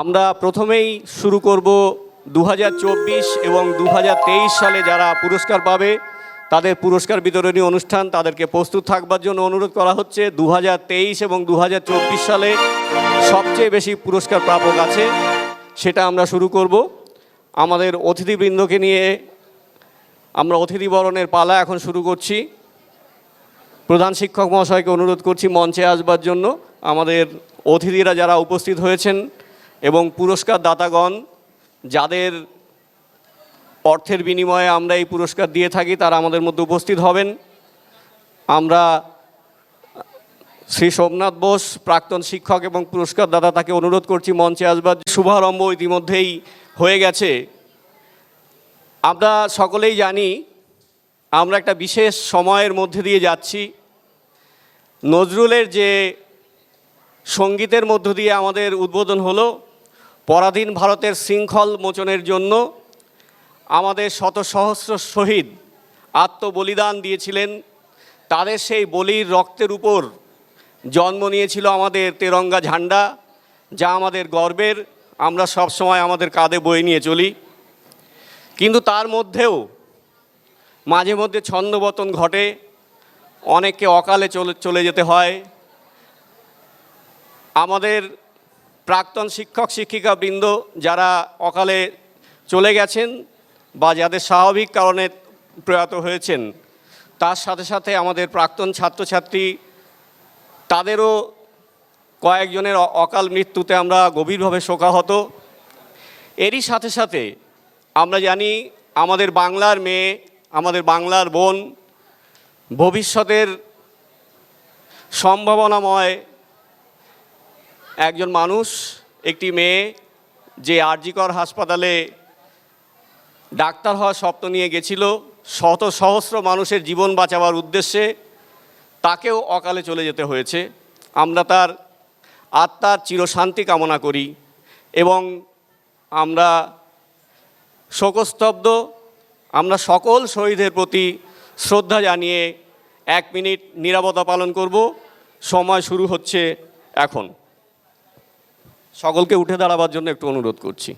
আমরা প্রথমেই শুরু করব দু হাজার চব্বিশ এবং দু হাজার তেইশ সালে যারা পুরস্কার পাবে, তাদের পুরস্কার বিতরণী অনুষ্ঠান তাদেরকে প্রস্তুত থাকবার জন্য অনুরোধ করা হচ্ছে। দু হাজার তেইশ এবং দু হাজার চব্বিশ সালে সবচেয়ে বেশি পুরস্কার প্রাপক আছে, সেটা আমরা শুরু করব। আমাদের অতিথিবৃন্দকে নিয়ে আমরা অতিথি বরণের পালা এখন শুরু করছি। প্রধান শিক্ষক মহাশয়কে অনুরোধ করছি মঞ্চে আসবার জন্য। আমাদের অতিথিরা যারা উপস্থিত হয়েছেন এবং পুরস্কার দাতাগণ যাদের অর্থের বিনিময়ে আমরা এই পুরস্কার দিয়ে থাকি, তারা আমাদের মধ্যে উপস্থিত হবেন। আমরা শ্রী সোমনাথ বোস, প্রাক্তন শিক্ষক এবং পুরস্কার দাতা তাকে অনুরোধ করছি মঞ্চে আসবার শুভারম্ভ ইতিমধ্যেই হয়ে গেছে। আমরা সকলেই জানি, আমরা একটা বিশেষ সময়ের মধ্যে দিয়ে যাচ্ছি। নজরুলের যে সঙ্গীতের মধ্য দিয়ে আমাদের উদ্বোধন হলো পরাধীন ভারতের শৃঙ্খল মোচনের জন্য আমাদের শত সহস্র শহীদ আত্মবলিদান দিয়েছিলেন। তাদের সেই বলির রক্তের উপর জন্ম নিয়েছিল আমাদের তেরঙ্গা ঝান্ডা, যা আমাদের গর্বের। আমরা সব সময় আমাদের কাঁধে বয়ে নিয়ে চলি। কিন্তু তার মধ্যেও মাঝে মধ্যে ছন্দপতন ঘটে। অনেককে অকালে চলে চলে যেতে হয়। আমাদের প্রাক্তন শিক্ষক শিক্ষিকা বৃন্দ যারা অকালে চলে গেছেন বা যাদের স্বাভাবিক কারণে প্রয়াত হয়েছেন, তার সাথে সাথে আমাদের প্রাক্তন ছাত্রছাত্রী, তাদেরও কয়েকজনের অকাল মৃত্যুতে আমরা গভীরভাবে শোকাহত। এরই সাথে সাথে আমরা জানি আমাদের বাংলার মেয়ে, আমাদের বাংলার বোন ভবিষ্যতের সম্ভাবনাময় একজন মানুষ, একটি মেয়ে, যে আরজিকর হাসপাতালে ডাক্তার হওয়ার স্বপ্ন নিয়ে গেছিল, শত সহস্র মানুষের জীবন বাঁচাবার উদ্দেশ্যে তাকেও অকালে চলে যেতে হয়েছে। আমরা তার আত্মার চিরশান্তি কামনা করি এবং আমরা শোকস্তব্ধ, আমরা সকল শহীদের প্রতি শ্রদ্ধা জানিয়ে এক মিনিট নিরাপত্তা পালন করব। সময় শুরু হচ্ছে এখন। সকলকে উঠে দাঁড়াবার জন্য একটু অনুরোধ করছি।